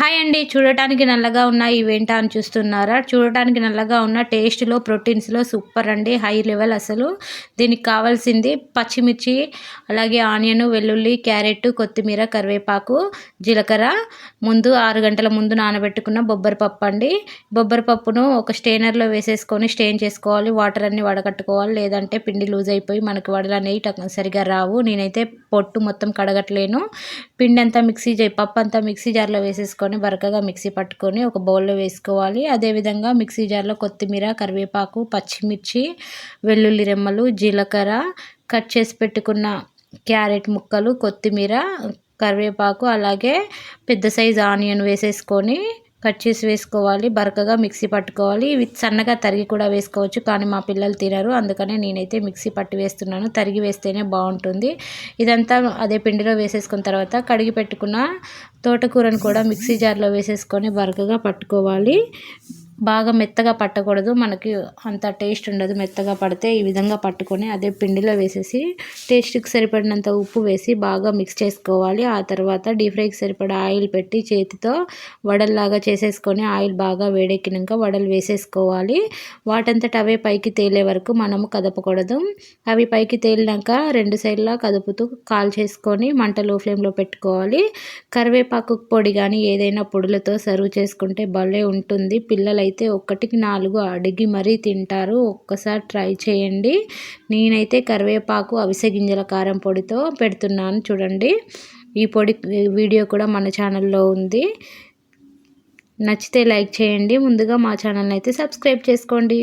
Hi అండి. చూడటానికి నల్లగా ఉన్న ఇవేంటా అని చూస్తున్నారా? చూడటానికి నల్లగా ఉన్న టేస్ట్లో ప్రోటీన్స్లో సూపర్ అండి. హై లెవెల్ అసలు. దీనికి కావాల్సింది పచ్చిమిర్చి అలాగే ఆనియన్ వెల్లుల్లి క్యారెట్ కొత్తిమీర కరివేపాకు జీలకర్ర. ముందు ఆరు గంటల ముందు నానబెట్టుకున్న బొబ్బరి పప్పు అండి. బొబ్బరి పప్పును ఒక స్టేనర్లో వేసేసుకొని స్టెయిన్ చేసుకోవాలి. వాటర్ అన్ని వడగట్టుకోవాలి. లేదంటే పిండి లూజ్ అయిపోయి మనకి వడలు అనేవి సరిగా రావు. నేనైతే పొట్టు మొత్తం కడగట్లేను. పిండి అంతా మిక్సీ పప్పు అంతా మిక్సీ జార్లో వేసేసుకొని తీసుకొని బరకగా మిక్సీ పట్టుకొని ఒక బౌల్లో వేసుకోవాలి. అదేవిధంగా మిక్సీ జార్లో కొత్తిమీర కరివేపాకు పచ్చిమిర్చి వెల్లుల్లి రెమ్మలు జీలకర్ర కట్ చేసి పెట్టుకున్న క్యారెట్ ముక్కలు కొత్తిమీర కరివేపాకు అలాగే పెద్ద సైజు ఆనియన్ వేసేసుకొని కట్ చేసి వేసుకోవాలి బరకగా మిక్సీ పట్టుకోవాలి. ఇవి సన్నగా తరిగి కూడా వేసుకోవచ్చు కానీ మా పిల్లలు తినరు. అందుకనే నేనైతే మిక్సీ పట్టి వేస్తున్నాను. తరిగి వేస్తేనే బాగుంటుంది. ఇదంతా అదే పిండిలో వేసేసుకున్న తర్వాత కడిగి పెట్టుకున్న తోటకూరను కూడా మిక్సీ జార్లో వేసేసుకొని బరకగా పట్టుకోవాలి. బాగా మెత్తగా పట్టకూడదు. మనకి అంత టేస్ట్ ఉండదు. మెత్తగా పడితే ఈ విధంగా పట్టుకొని అదే పిండిలో వేసేసి టేస్ట్కి సరిపడినంత ఉప్పు వేసి బాగా మిక్స్ చేసుకోవాలి. ఆ తర్వాత డీప్ ఫ్రైకి సరిపడా ఆయిల్ పెట్టి చేతితో వడల్లాగా చేసేసుకొని ఆయిల్ బాగా వేడెక్కినాక వడలు వేసేసుకోవాలి. వాటంతట అవే పైకి తేలే వరకు మనము కదపకూడదు. అవి పైకి తేలినాక రెండు సైడ్లా కదుపుతూ కాల్ చేసుకొని మంట లో ఫ్లేమ్లో పెట్టుకోవాలి. కరివేపాకు పొడి కానీ ఏదైనా పొడులతో సర్వ్ చేసుకుంటే భలే ఉంటుంది. పిల్లలు అయితే ఒకటికి నాలుగు అడిగి మరీ తింటారు. ఒక్కసారి ట్రై చేయండి. నేనైతే కరివేపాకు అవిసె గింజల కారం పొడితో పెడుతున్నాను. చూడండి. ఈ పొడి వీడియో కూడా మన ఛానల్లో ఉంది. నచ్చితే లైక్ చేయండి. ముందుగా మా ఛానల్ని అయితే సబ్స్క్రైబ్ చేసుకోండి.